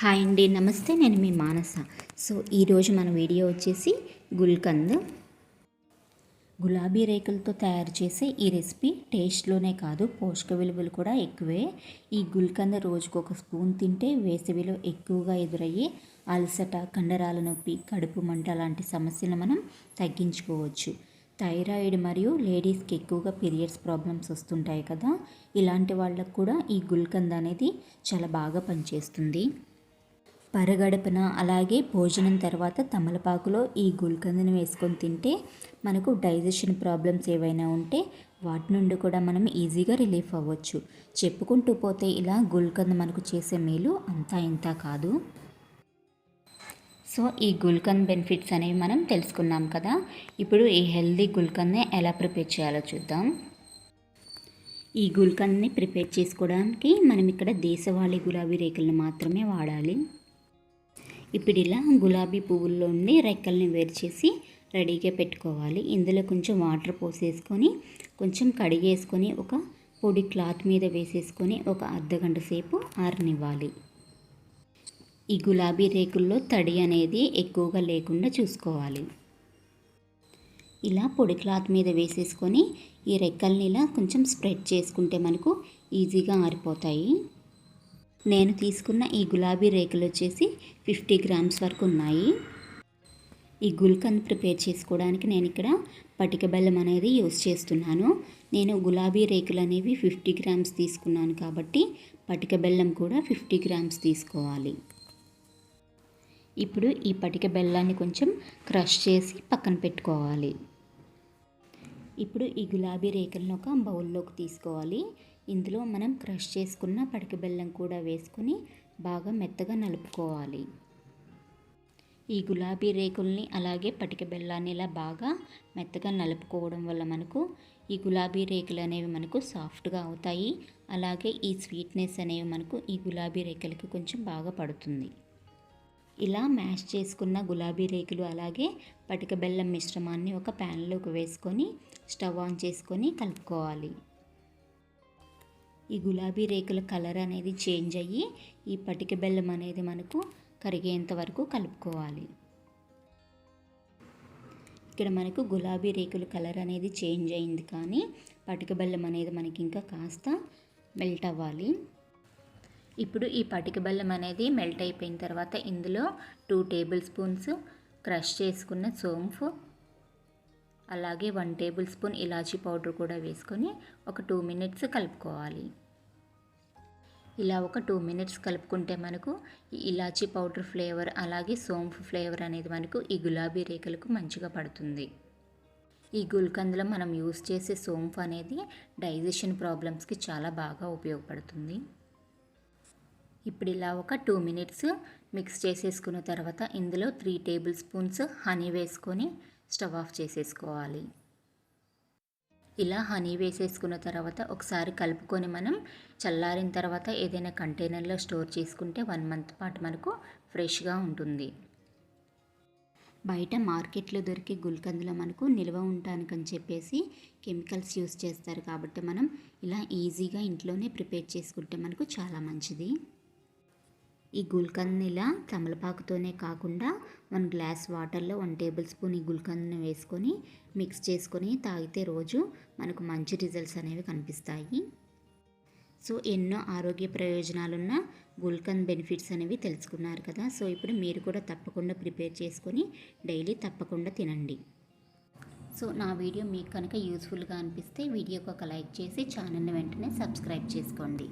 Hi అండి నమస్తే. నేను మీ మానస. సో ఈరోజు మన వీడియో వచ్చేసి గుల్కంద్. గులాబీ రేకులతో తయారు చేసే ఈ రెసిపీ టేస్ట్లోనే కాదు పోషక విలువలు కూడా ఎక్కువే. ఈ గుల్కంద రోజుకు ఒక స్పూన్ తింటే వేసవిలో ఎక్కువగా ఎదురయ్యే అలసట కండరాల నొప్పి కడుపు మంట లాంటి సమస్యలు మనం తగ్గించుకోవచ్చు. థైరాయిడ్ మరియు లేడీస్కి ఎక్కువగా పీరియడ్స్ ప్రాబ్లమ్స్ వస్తుంటాయి కదా ఇలాంటి వాళ్ళకు కూడా ఈ గుల్కంద్ అనేది చాలా బాగా పనిచేస్తుంది. పరగడపన అలాగే భోజనం తర్వాత తమలపాకులో ఈ గుల్కందని వేసుకొని తింటే మనకు డైజెషన్ ప్రాబ్లమ్స్ ఏవైనా ఉంటే వాటి నుండి కూడా మనం ఈజీగా రిలీఫ్ అవ్వచ్చు. చెప్పుకుంటూ పోతే ఇలా గుల్కంద్ మనకు చేసే మేలు అంతా ఇంత కాదు. సో ఈ గుల్కంద్ బెనిఫిట్స్ అనేవి మనం తెలుసుకున్నాం కదా. ఇప్పుడు ఈ హెల్దీ గుల్కంద్ని ఎలా ప్రిపేర్ చేయాలో చూద్దాం. ఈ గుల్కంద్ని ప్రిపేర్ చేసుకోవడానికి మనం ఇక్కడ దేశవాళీ గులాబీ రేకులను మాత్రమే వాడాలి. ఇప్పుడు ఇలా గులాబీ పువ్వుల్లో ఉండి రెక్కల్ని వేరు చేసి రెడీగా పెట్టుకోవాలి. ఇందులో కొంచెం వాటర్ పోసేసుకొని కొంచెం కడిగేసుకొని ఒక పొడి క్లాత్ మీద వేసేసుకొని ఒక అర్ధగంట సేపు ఆరనివ్వాలి. ఈ గులాబీ రేకుల్లో తడి అనేది ఎక్కువగా లేకుండా చూసుకోవాలి. ఇలా పొడి క్లాత్ మీద వేసేసుకొని ఈ రెక్కల్ని ఇలా కొంచెం స్ప్రెడ్ చేసుకుంటే మనకు ఈజీగా ఆరిపోతాయి. నేను తీసుకున్న ఈ గులాబీ రేకులు వచ్చేసి ఫిఫ్టీ గ్రామ్స్ వరకు ఉన్నాయి. ఈ గుల్కంద్ ప్రిపేర్ చేసుకోవడానికి నేను ఇక్కడ పటిక బెల్లం అనేది యూస్ చేస్తున్నాను. నేను గులాబీ రేకులు అనేవి ఫిఫ్టీ గ్రామ్స్ తీసుకున్నాను కాబట్టి పటిక బెల్లం కూడా ఫిఫ్టీ గ్రామ్స్ తీసుకోవాలి. ఇప్పుడు ఈ పటిక బెల్లాన్ని కొంచెం క్రష్ చేసి పక్కన పెట్టుకోవాలి. ఇప్పుడు ఈ గులాబీ రేకులను ఒక బౌల్లోకి తీసుకోవాలి. ఇందులో మనం క్రష్ చేసుకున్న పటిక బెల్లం కూడా వేసుకొని బాగా మెత్తగా నలుపుకోవాలి. ఈ గులాబీ రేకుల్ని అలాగే పటిక బెల్లాన్ని ఇలా బాగా మెత్తగా నలుపుకోవడం వల్ల మనకు ఈ గులాబీ రేకులు అనేవి మనకు సాఫ్ట్గా అవుతాయి. అలాగే ఈ స్వీట్నెస్ అనేవి మనకు ఈ గులాబీ రేకులకి కొంచెం బాగా పడుతుంది. ఇలా మ్యాష్ చేసుకున్న గులాబీ రేకులు అలాగే పటిక బెల్లం మిశ్రమాన్ని ఒక ప్యాన్లోకి వేసుకొని స్టవ్ ఆన్ చేసుకొని కలుపుకోవాలి. ఈ గులాబీ రేకుల కలర్ అనేది చేంజ్ అయ్యి ఈ పటిక బెల్లం అనేది మనకు కరిగేంత వరకు కలుపుకోవాలి. ఇక్కడ మనకు గులాబీ రేకుల కలర్ అనేది చేంజ్ అయింది కానీ పటిక బెల్లం అనేది మనకి ఇంకా కాస్త మెల్ట్ అవ్వాలి. ఇప్పుడు ఈ పటిక బెల్లం అనేది మెల్ట్ అయిపోయిన తర్వాత ఇందులో టూ టేబుల్ స్పూన్స్ క్రష్ చేసుకున్న సోంఫు అలాగే వన్ టేబుల్ స్పూన్ ఇలాచీ పౌడర్ కూడా వేసుకొని ఒక టూ మినిట్స్ కలుపుకోవాలి. ఇలా ఒక టూ మినిట్స్ కలుపుకుంటే మనకు ఈ ఇలాచీ పౌడర్ ఫ్లేవర్ అలాగే సోంపు ఫ్లేవర్ అనేది మనకు ఈ గులాబీ రేకులకు మంచిగా పడుతుంది. ఈ గుల్కందులో మనం యూస్ చేసే సోంపు అనేది డైజెషన్ ప్రాబ్లమ్స్కి చాలా బాగా ఉపయోగపడుతుంది. ఇప్పుడు ఇలా ఒక టూ మినిట్స్ మిక్స్ చేసేసుకున్న తర్వాత ఇందులో త్రీ టేబుల్ స్పూన్స్ హనీ వేసుకొని స్టవ్ ఆఫ్ చేసేసుకోవాలి. ఇలా హనీ వేసేసుకున్న తర్వాత ఒకసారి కలుపుకొని మనం చల్లారిన తర్వాత ఏదైనా కంటైనర్లో స్టోర్ చేసుకుంటే వన్ మంత్ పాటు మనకు ఫ్రెష్గా ఉంటుంది. బయట మార్కెట్లో దొరికే గుల్కందులో మనకు నిల్వ ఉండటానికని చెప్పేసి కెమికల్స్ యూస్ చేస్తారు కాబట్టి మనం ఇలా ఈజీగా ఇంట్లోనే ప్రిపేర్ చేసుకుంటే మనకు చాలా మంచిది. ఈ గుల్కంద్ని ఇలా తమలపాకుతోనే కాకుండా వన్ గ్లాస్ వాటర్లో వన్ టేబుల్ స్పూన్ ఈ గుల్కంద్ని వేసుకొని మిక్స్ చేసుకొని తాగితే రోజు మనకు మంచి రిజల్ట్స్ అనేవి కనిపిస్తాయి. సో ఎన్నో ఆరోగ్య ప్రయోజనాలున్న గుల్కంద్ బెనిఫిట్స్ అనేవి తెలుసుకున్నారు కదా. సో ఇప్పుడు మీరు కూడా తప్పకుండా ప్రిపేర్ చేసుకొని డైలీ తప్పకుండా తినండి. సో నా వీడియో మీకు కనుక యూస్ఫుల్గా అనిపిస్తే వీడియోకి ఒక లైక్ చేసి ఛానల్ని వెంటనే సబ్స్క్రైబ్ చేసుకోండి.